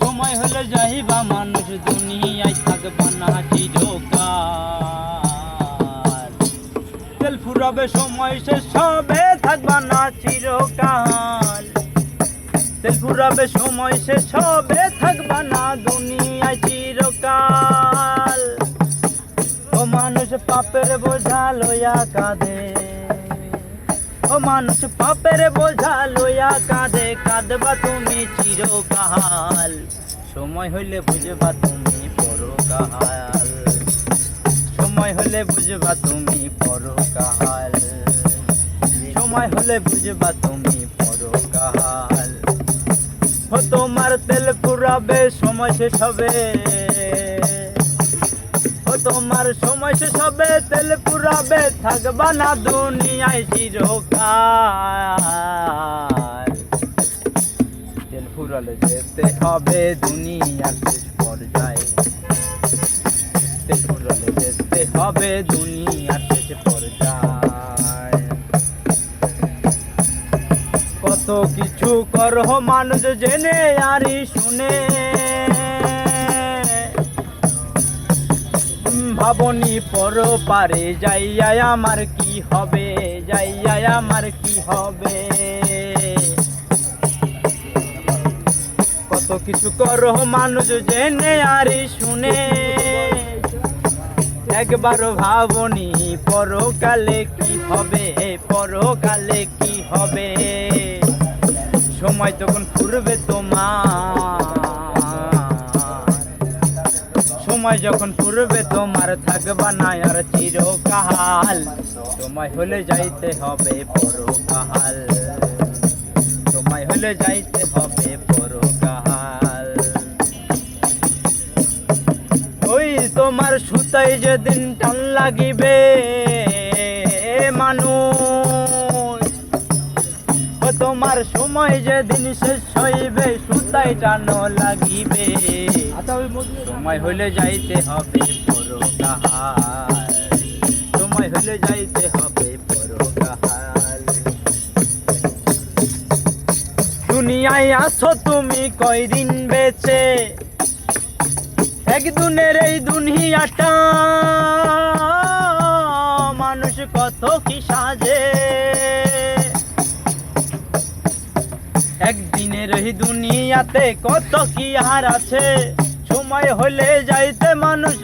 সময় হলে যাইবা, মানুষ দুনিয়ায় থাকবা না চিরকাল। তেল ফুরাবে, সময় শেষ হবে, থাকবা না চিরকাল। তেল ফুরাবে, সময় শেষ হবে, থাকবা না দুনিয়ায় চিরকাল। ও মানুষ পাপের বোঝা ও মানুষ পাপের বোঝা লইয়া কাঁদে, কাঁদবা তুমি চিরকাল। সময় হইলে বুঝবা তুমি পরকাল। সময় হলে বুঝবা তুমি পরকাল। সময় হলে বুঝবা তুমি পরকাল। ও তোমার তেল পুরাবে, সময় শেষ হবে। তোমার সময় শেষ হবে তেল পুরাবে, থাকবা না দুনিয়ায় চিরকাল। তেল ফুরালে যেতে হবে দুনিয়ার শেষ পর্যায়ে। তেল ফুরালে যেতে হবে দুনিয়ার শেষ পর্যায়ে। কত কিছু করহ মানুষ জেনে আরি শুনে। ভাবনি পর পারে যাইয়া আমার কি হবে? যাইয়া আমার কি হবে? কত কিছু করহ মানুষ জেনে আরি শুনে। একবারও ভাবনি পরকালে কি হবে? পরকালে কি হবে? সময় তখন ফুরবে তোমার। সময় যখন পূর্বে তোমার থাকবা না আর চিরকাল, তোমায় হলে যাইতে হবে পরকাল। তোমায় হলে যাইতে হবে পরকাল। ওই তোমার সুতাই যেদিন টান লাগিবে ও তোমার সময় যেদিন শেষ হইবে সুতাই টান লাগিবে। সময় হলে যাইতে হবে পরকাল সময় হলে যাইতে হবে পরকাল দুনিয়ায় আসো তুমি কয়দিন বেঁচে? একদিনের এই দুনিয়াটা এই দুনিয়াতে কত কি আর আছে? সময় হলে যাইতে মানুষ